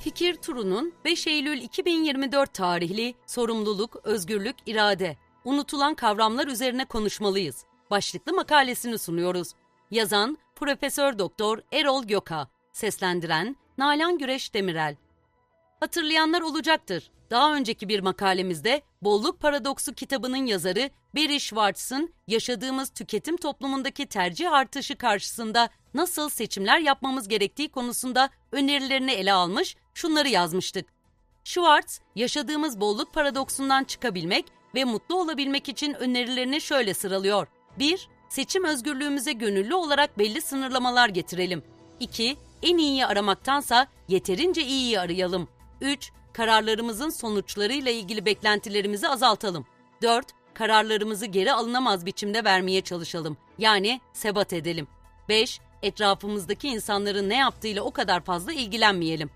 Fikir Turu'nun 5 Eylül 2024 tarihli Sorumluluk, Özgürlük, İrade, Unutulan Kavramlar üzerine konuşmalıyız. Başlıklı makalesini sunuyoruz. Yazan Profesör Doktor Erol Göka, seslendiren Nalan Güreş Demirel. Hatırlayanlar olacaktır. Daha önceki bir makalemizde Bolluk Paradoksu kitabının yazarı Barry Schwartz'ın yaşadığımız tüketim toplumundaki tercih artışı karşısında nasıl seçimler yapmamız gerektiği konusunda önerilerini ele almış, şunları yazmıştık. Schwartz, yaşadığımız bolluk paradoksundan çıkabilmek ve mutlu olabilmek için önerilerini şöyle sıralıyor. 1. Seçim özgürlüğümüze gönüllü olarak belli sınırlamalar getirelim. 2. En iyiyi aramaktansa yeterince iyiyi arayalım. 3. Kararlarımızın sonuçlarıyla ilgili beklentilerimizi azaltalım. 4. Kararlarımızı geri alınamaz biçimde vermeye çalışalım. Yani sebat edelim. 5. Etrafımızdaki insanların ne yaptığıyla o kadar fazla ilgilenmeyelim.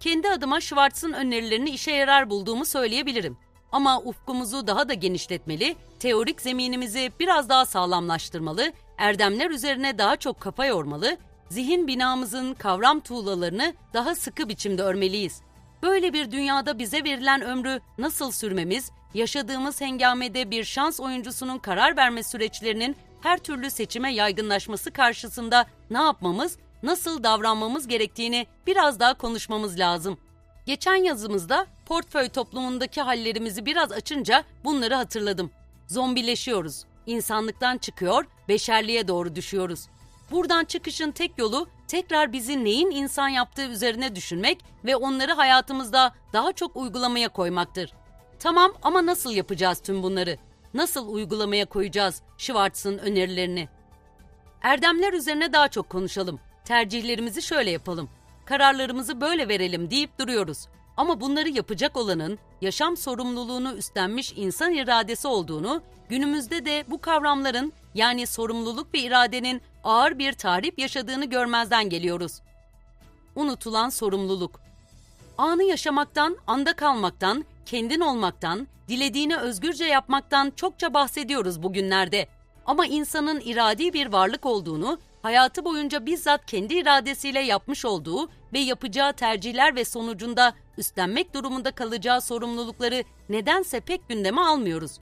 Kendi adıma Schwartz'ın önerilerini işe yarar bulduğumu söyleyebilirim. Ama ufkumuzu daha da genişletmeli, teorik zeminimizi biraz daha sağlamlaştırmalı, erdemler üzerine daha çok kafa yormalı, zihin binamızın kavram tuğlalarını daha sıkı biçimde örmeliyiz. Böyle bir dünyada bize verilen ömrü nasıl sürmemiz, yaşadığımız hengamede bir şans oyuncusunun karar verme süreçlerinin her türlü seçime yaygınlaşması karşısında ne yapmamız, nasıl davranmamız gerektiğini biraz daha konuşmamız lazım. Geçen yazımızda portföy toplumundaki hallerimizi biraz açınca bunları hatırladım. Zombileşiyoruz, insanlıktan çıkıyor, beşerliğe doğru düşüyoruz. Buradan çıkışın tek yolu tekrar bizi neyin insan yaptığı üzerine düşünmek ve onları hayatımızda daha çok uygulamaya koymaktır. Tamam ama nasıl yapacağız tüm bunları? Nasıl uygulamaya koyacağız Schwartz'ın önerilerini? Erdemler üzerine daha çok konuşalım. Tercihlerimizi şöyle yapalım. Kararlarımızı böyle verelim deyip duruyoruz. Ama bunları yapacak olanın yaşam sorumluluğunu üstlenmiş insan iradesi olduğunu, günümüzde de bu kavramların yani sorumluluk ve iradenin ağır bir tahrip yaşadığını görmezden geliyoruz. Unutulan sorumluluk. Anı yaşamaktan, anda kalmaktan, kendin olmaktan, dilediğini özgürce yapmaktan çokça bahsediyoruz bugünlerde. Ama insanın iradi bir varlık olduğunu, hayatı boyunca bizzat kendi iradesiyle yapmış olduğu ve yapacağı tercihler ve sonucunda üstlenmek durumunda kalacağı sorumlulukları nedense pek gündeme almıyoruz.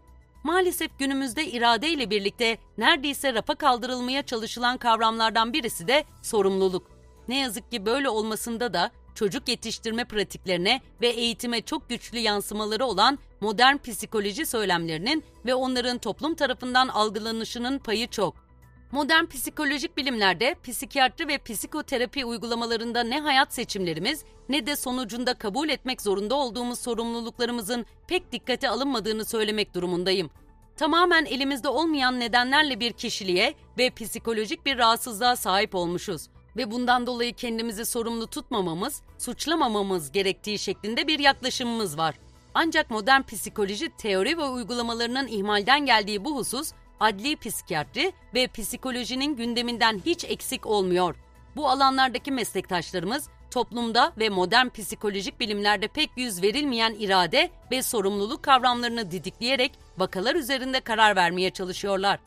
Maalesef günümüzde irade ile birlikte neredeyse rafa kaldırılmaya çalışılan kavramlardan birisi de sorumluluk. Ne yazık ki böyle olmasında da çocuk yetiştirme pratiklerine ve eğitime çok güçlü yansımaları olan modern psikoloji söylemlerinin ve onların toplum tarafından algılanışının payı çok. Modern psikolojik bilimlerde psikiyatri ve psikoterapi uygulamalarında ne hayat seçimlerimiz ne de sonucunda kabul etmek zorunda olduğumuz sorumluluklarımızın pek dikkate alınmadığını söylemek durumundayım. Tamamen elimizde olmayan nedenlerle bir kişiliğe ve psikolojik bir rahatsızlığa sahip olmuşuz ve bundan dolayı kendimizi sorumlu tutmamamız, suçlamamamız gerektiği şeklinde bir yaklaşımımız var. Ancak modern psikoloji teori ve uygulamalarının ihmalden geldiği bu husus adli psikiyatri ve psikolojinin gündeminden hiç eksik olmuyor. Bu alanlardaki meslektaşlarımız toplumda ve modern psikolojik bilimlerde pek yüz verilmeyen irade ve sorumluluk kavramlarını didikleyerek vakalar üzerinde karar vermeye çalışıyorlar.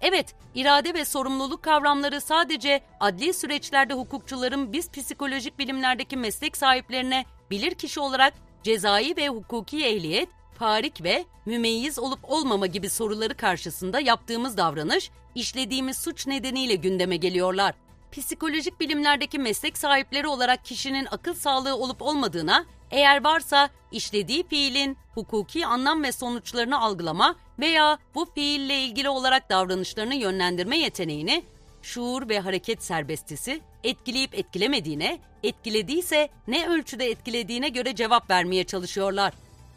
Evet, irade ve sorumluluk kavramları sadece adli süreçlerde hukukçuların biz psikolojik bilimlerdeki meslek sahiplerine bilirkişi olarak cezai ve hukuki ehliyet, parik ve mümeyyiz olup olmama gibi soruları karşısında yaptığımız davranış, işlediğimiz suç nedeniyle gündeme geliyorlar. Psikolojik bilimlerdeki meslek sahipleri olarak kişinin akıl sağlığı olup olmadığına, eğer varsa işlediği fiilin hukuki anlam ve sonuçlarını algılama veya bu fiille ilgili olarak davranışlarını yönlendirme yeteneğini, şuur ve hareket serbestisi etkileyip etkilemediğine, etkilediyse ne ölçüde etkilediğine göre cevap vermeye çalışıyorlar.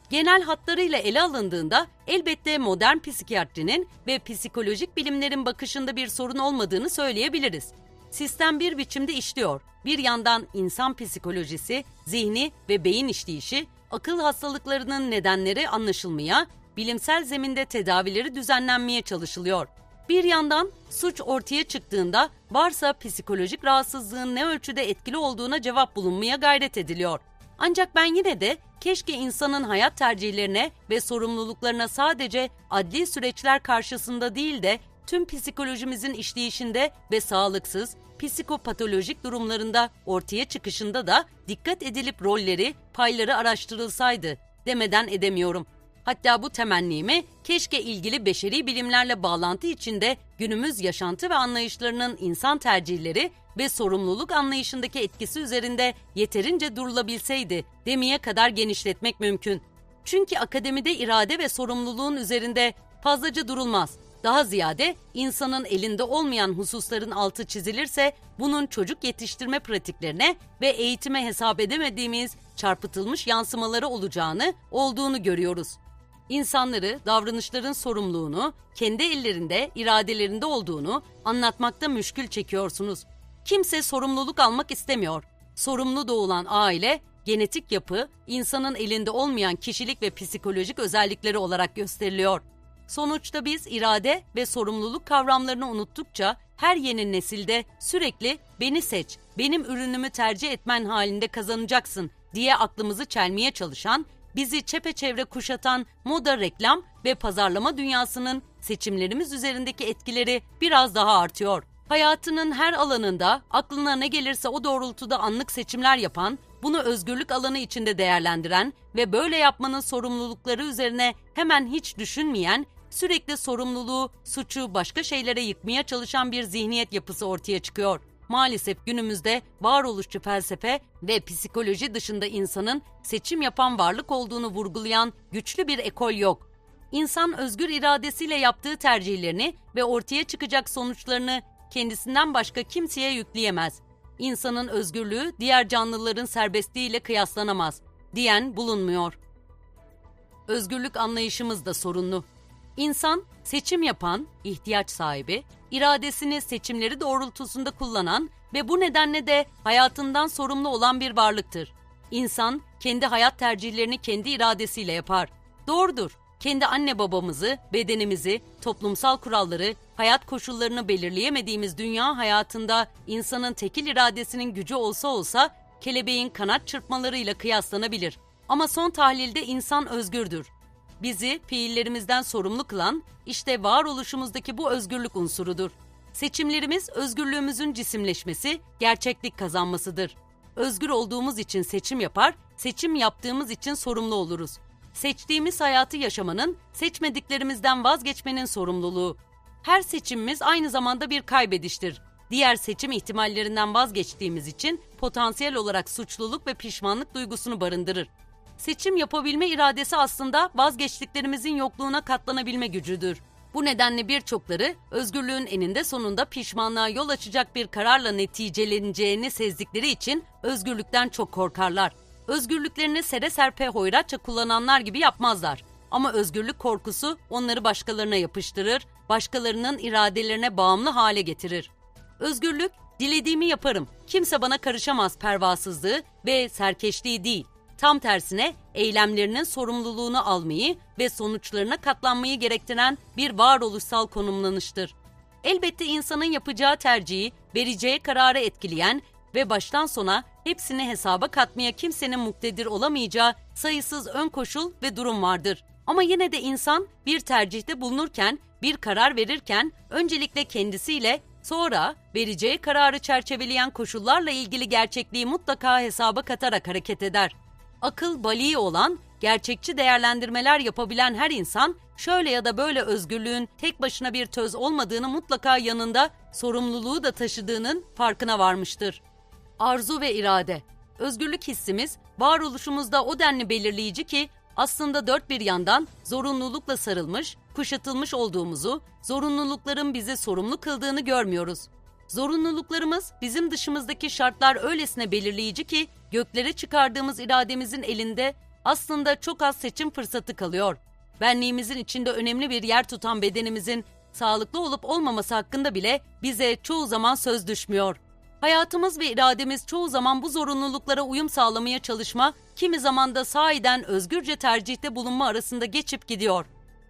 Genel hatlarıyla ele alındığında elbette modern psikiyatrinin ve psikolojik bilimlerin bakışında bir sorun olmadığını söyleyebiliriz. Sistem bir biçimde işliyor. Bir yandan insan psikolojisi, zihni ve beyin işleyişi, akıl hastalıklarının nedenleri anlaşılmaya, bilimsel zeminde tedavileri düzenlenmeye çalışılıyor. Bir yandan suç ortaya çıktığında varsa psikolojik rahatsızlığın ne ölçüde etkili olduğuna cevap bulunmaya gayret ediliyor. Ancak ben yine de keşke insanın hayat tercihlerine ve sorumluluklarına sadece adli süreçler karşısında değil de tüm psikolojimizin işleyişinde ve sağlıksız, psikopatolojik durumlarında ortaya çıkışında da dikkat edilip rolleri, payları araştırılsaydı demeden edemiyorum. Hatta bu temennimi keşke ilgili beşeri bilimlerle bağlantı içinde günümüz yaşantı ve anlayışlarının insan tercihleri ve sorumluluk anlayışındaki etkisi üzerinde yeterince durulabilseydi demeye kadar genişletmek mümkün. Çünkü akademide irade ve sorumluluğun üzerinde fazlaca durulmaz. Daha ziyade insanın elinde olmayan hususların altı çizilirse bunun çocuk yetiştirme pratiklerine ve eğitime hesap edemediğimiz çarpıtılmış yansımaları olacağını, olduğunu görüyoruz. İnsanları, davranışların sorumluluğunu kendi ellerinde, iradelerinde olduğunu anlatmakta müşkül çekiyorsunuz. Kimse sorumluluk almak istemiyor. Sorumlu doğulan aile, genetik yapı, insanın elinde olmayan kişilik ve psikolojik özellikleri olarak gösteriliyor. Sonuçta biz irade ve sorumluluk kavramlarını unuttukça her yeni nesilde sürekli beni seç, benim ürünümü tercih etmen halinde kazanacaksın diye aklımızı çelmeye çalışan, bizi çepeçevre kuşatan moda reklam ve pazarlama dünyasının seçimlerimiz üzerindeki etkileri biraz daha artıyor. Hayatının her alanında aklına ne gelirse o doğrultuda anlık seçimler yapan, bunu özgürlük alanı içinde değerlendiren ve böyle yapmanın sorumlulukları üzerine hemen hiç düşünmeyen, sürekli sorumluluğu, suçu başka şeylere yıkmaya çalışan bir zihniyet yapısı ortaya çıkıyor. Maalesef günümüzde varoluşçu felsefe ve psikoloji dışında insanın seçim yapan varlık olduğunu vurgulayan güçlü bir ekol yok. İnsan özgür iradesiyle yaptığı tercihlerini ve ortaya çıkacak sonuçlarını kendisinden başka kimseye yükleyemez. İnsanın özgürlüğü diğer canlıların serbestliğiyle kıyaslanamaz diyen bulunmuyor. Özgürlük anlayışımız da sorunlu. İnsan seçim yapan, ihtiyaç sahibi, iradesini seçimleri doğrultusunda kullanan ve bu nedenle de hayatından sorumlu olan bir varlıktır. İnsan kendi hayat tercihlerini kendi iradesiyle yapar. Doğrudur. Kendi anne babamızı, bedenimizi, toplumsal kuralları, hayat koşullarını belirleyemediğimiz dünya hayatında insanın tekil iradesinin gücü olsa olsa kelebeğin kanat çırpmalarıyla kıyaslanabilir. Ama son tahlilde insan özgürdür. Bizi fiillerimizden sorumlu kılan işte varoluşumuzdaki bu özgürlük unsurudur. Seçimlerimiz özgürlüğümüzün cisimleşmesi, gerçeklik kazanmasıdır. Özgür olduğumuz için seçim yapar, seçim yaptığımız için sorumlu oluruz. Seçtiğimiz hayatı yaşamanın, seçmediklerimizden vazgeçmenin sorumluluğu. Her seçimimiz aynı zamanda bir kaybediştir. Diğer seçim ihtimallerinden vazgeçtiğimiz için potansiyel olarak suçluluk ve pişmanlık duygusunu barındırır. Seçim yapabilme iradesi aslında vazgeçtiklerimizin yokluğuna katlanabilme gücüdür. Bu nedenle birçokları özgürlüğün eninde sonunda pişmanlığa yol açacak bir kararla neticeleneceğini sezdikleri için özgürlükten çok korkarlar. Özgürlüklerini sere serpe hoyratça kullananlar gibi yapmazlar. Ama özgürlük korkusu onları başkalarına yapıştırır, başkalarının iradelerine bağımlı hale getirir. Özgürlük, dilediğimi yaparım, kimse bana karışamaz pervasızlığı ve serkeşliği değil. Tam tersine eylemlerinin sorumluluğunu almayı ve sonuçlarına katlanmayı gerektiren bir varoluşsal konumlanıştır. Elbette insanın yapacağı tercihi, vereceği kararı etkileyen ve baştan sona hepsini hesaba katmaya kimsenin muktedir olamayacağı sayısız ön koşul ve durum vardır. Ama yine de insan bir tercihte bulunurken, bir karar verirken öncelikle kendisiyle sonra vereceği kararı çerçeveleyen koşullarla ilgili gerçekliği mutlaka hesaba katarak hareket eder. Akıl baliği olan, gerçekçi değerlendirmeler yapabilen her insan şöyle ya da böyle özgürlüğün tek başına bir töz olmadığını mutlaka yanında sorumluluğu da taşıdığının farkına varmıştır. Arzu ve irade. Özgürlük hissimiz varoluşumuzda o denli belirleyici ki aslında dört bir yandan zorunlulukla sarılmış, kuşatılmış olduğumuzu, zorunlulukların bizi sorumlu kıldığını görmüyoruz. Zorunluluklarımız bizim dışımızdaki şartlar öylesine belirleyici ki göklere çıkardığımız irademizin elinde aslında çok az seçim fırsatı kalıyor. Benliğimizin içinde önemli bir yer tutan bedenimizin sağlıklı olup olmaması hakkında bile bize çoğu zaman söz düşmüyor. Hayatımız ve irademiz çoğu zaman bu zorunluluklara uyum sağlamaya çalışma, kimi zaman da sahiden özgürce tercihte bulunma arasında geçip gidiyor.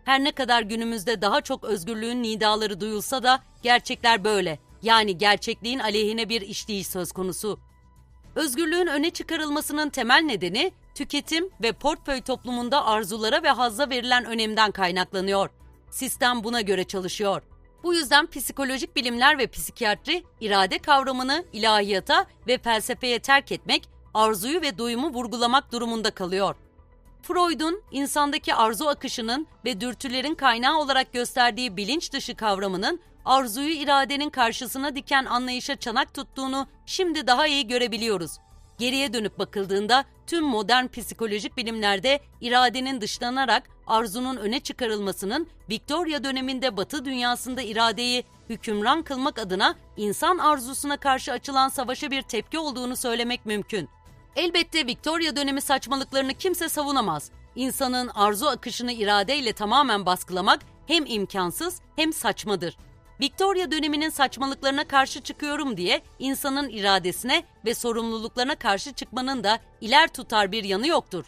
Her ne kadar günümüzde daha çok özgürlüğün nidaları duyulsa da gerçekler böyle. Yani gerçekliğin aleyhine bir işleyiş söz konusu. Özgürlüğün öne çıkarılmasının temel nedeni tüketim ve portföy toplumunda arzulara ve hazza verilen önemden kaynaklanıyor. Sistem buna göre çalışıyor. Bu yüzden psikolojik bilimler ve psikiyatri irade kavramını ilahiyata ve felsefeye terk etmek, arzuyu ve doyumu vurgulamak durumunda kalıyor. Freud'un insandaki arzu akışının ve dürtülerin kaynağı olarak gösterdiği bilinç dışı kavramının arzuyu iradenin karşısına diken anlayışa çanak tuttuğunu şimdi daha iyi görebiliyoruz. Geriye dönüp bakıldığında tüm modern psikolojik bilimlerde iradenin dışlanarak arzunun öne çıkarılmasının Victoria döneminde Batı dünyasında iradeyi hükümran kılmak adına insan arzusuna karşı açılan savaşa bir tepki olduğunu söylemek mümkün. Elbette Victoria dönemi saçmalıklarını kimse savunamaz. İnsanın arzu akışını iradeyle tamamen baskılamak hem imkansız hem saçmadır. Victoria döneminin saçmalıklarına karşı çıkıyorum diye insanın iradesine ve sorumluluklarına karşı çıkmanın da iler tutar bir yanı yoktur.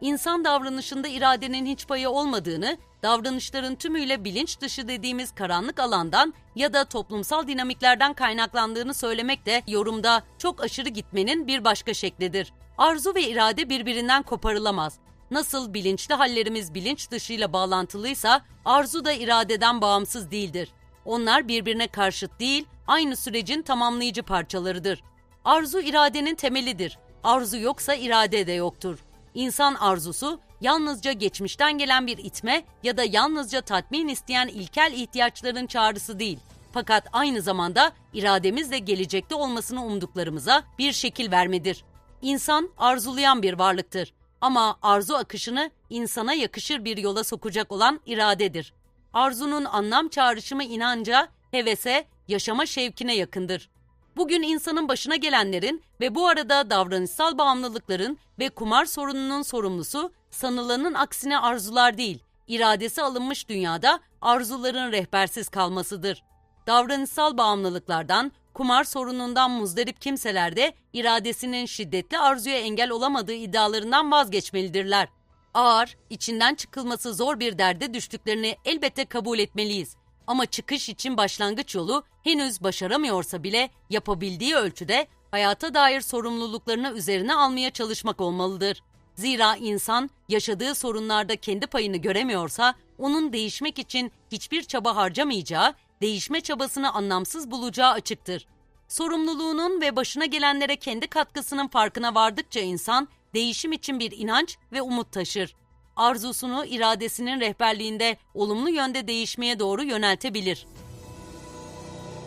İnsan davranışında iradenin hiç payı olmadığını, davranışların tümüyle bilinç dışı dediğimiz karanlık alandan ya da toplumsal dinamiklerden kaynaklandığını söylemek de yorumda çok aşırı gitmenin bir başka şeklidir. Arzu ve irade birbirinden koparılamaz. Nasıl bilinçli hallerimiz bilinç dışıyla bağlantılıysa arzu da iradeden bağımsız değildir. Onlar birbirine karşıt değil, aynı sürecin tamamlayıcı parçalarıdır. Arzu iradenin temelidir. Arzu yoksa irade de yoktur. İnsan arzusu yalnızca geçmişten gelen bir itme ya da yalnızca tatmin isteyen ilkel ihtiyaçların çağrısı değil. Fakat aynı zamanda irademizle gelecekte olmasını umduklarımıza bir şekil vermedir. İnsan arzulayan bir varlıktır ama arzu akışını insana yakışır bir yola sokacak olan iradedir. Arzunun anlam çağrışımı inanca, hevese, yaşama şevkine yakındır. Bugün insanın başına gelenlerin ve bu arada davranışsal bağımlılıkların ve kumar sorununun sorumlusu sanılanın aksine arzular değil, iradesi alınmış dünyada arzuların rehbersiz kalmasıdır. Davranışsal bağımlılıklardan, kumar sorunundan muzdarip kimseler de iradesinin şiddetli arzuya engel olamadığı iddialarından vazgeçmelidirler. Ağır, içinden çıkılması zor bir derde düştüklerini elbette kabul etmeliyiz. Ama çıkış için başlangıç yolu henüz başaramıyorsa bile yapabildiği ölçüde hayata dair sorumluluklarını üzerine almaya çalışmak olmalıdır. Zira insan yaşadığı sorunlarda kendi payını göremiyorsa onun değişmek için hiçbir çaba harcamayacağı, değişme çabasını anlamsız bulacağı açıktır. Sorumluluğunun ve başına gelenlere kendi katkısının farkına vardıkça insan değişim için bir inanç ve umut taşır. Arzusunu iradesinin rehberliğinde olumlu yönde değişmeye doğru yöneltebilir.